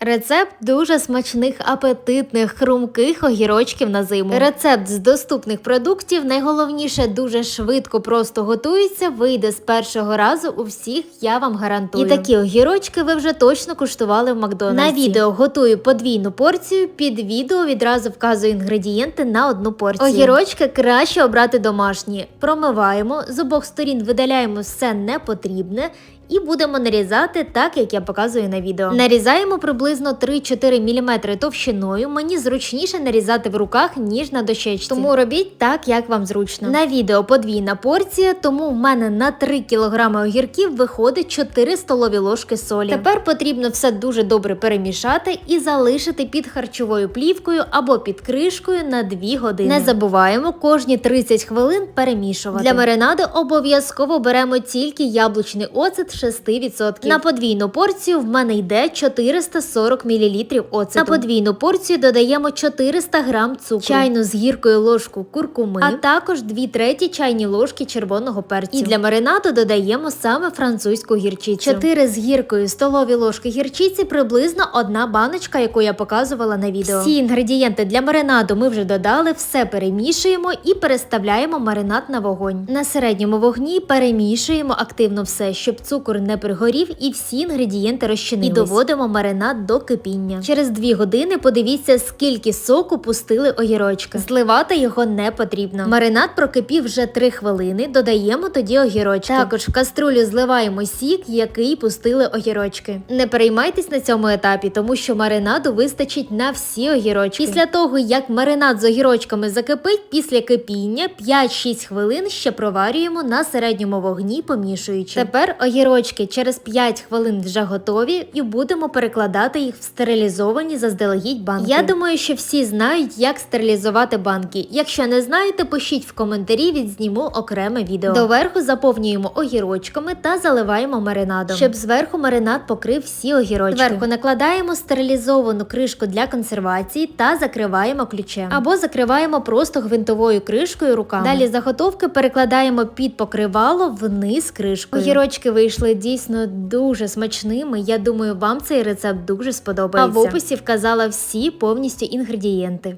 Рецепт дуже смачних, апетитних, хрумких огірочків на зиму. Рецепт з доступних продуктів, найголовніше, дуже швидко, просто готується, вийде з першого разу у всіх, я вам гарантую. І такі огірочки ви вже точно куштували в Макдональдсі. На відео готую подвійну порцію, під відео відразу вказую інгредієнти на одну порцію. Огірочки краще обрати домашні. Промиваємо, з обох сторін видаляємо все непотрібне. І будемо нарізати так, як я показую на відео. Нарізаємо приблизно 3-4 мм товщиною. Мені зручніше нарізати в руках, ніж на дощечці. Тому робіть так, як вам зручно. На відео подвійна порція, тому в мене на 3 кг огірків виходить 4 столові ложки солі. Тепер потрібно все дуже добре перемішати і залишити під харчовою плівкою або під кришкою на 2 години. Не забуваємо кожні 30 хвилин перемішувати. Для маринаду обов'язково беремо тільки яблучний оцет 6%. На подвійну порцію в мене йде 440 мл оцету. На подвійну порцію додаємо 400 г цукру, чайну з гіркою ложку куркуми, а також 2 треті чайні ложки червоного перцю. І для маринаду додаємо саме французьку гірчицю. 4 з гіркою столові ложки гірчиці приблизно одна баночка, яку я показувала на відео. Всі інгредієнти для маринаду ми вже додали, все перемішуємо і переставляємо маринад на вогонь. На середньому вогні перемішуємо активно все, щоб цукор не пригорів і всі інгредієнти розчинились. І доводимо маринад до кипіння. Через 2 години подивіться, скільки соку пустили огірочки. Зливати його не потрібно. Маринад прокипів вже 3 хвилини. Додаємо тоді огірочки. Також в каструлю зливаємо сік, який пустили огірочки. Не переймайтесь на цьому етапі, тому що маринаду вистачить на всі огірочки. Після того, як маринад з огірочками закипить, після кипіння 5-6 хвилин ще проварюємо на середньому вогні, помішуючи. Тепер огірочки через 5 хвилин вже готові і будемо перекладати їх в стерилізовані заздалегідь банки. Я думаю, що всі знають, як стерилізувати банки. Якщо не знаєте, пишіть в коментарі, відзніму окреме відео. Доверху заповнюємо огірочками та заливаємо маринадом, щоб зверху маринад покрив всі огірочки. Зверху накладаємо стерилізовану кришку для консервації та закриваємо ключем. Або закриваємо просто гвинтовою кришкою руками. Далі заготовки перекладаємо під покривало вниз кришкою. Огірочки вийшли дійсно дуже смачними. Я думаю, вам цей рецепт дуже сподобається. А в описі вказала всі повністю інгредієнти.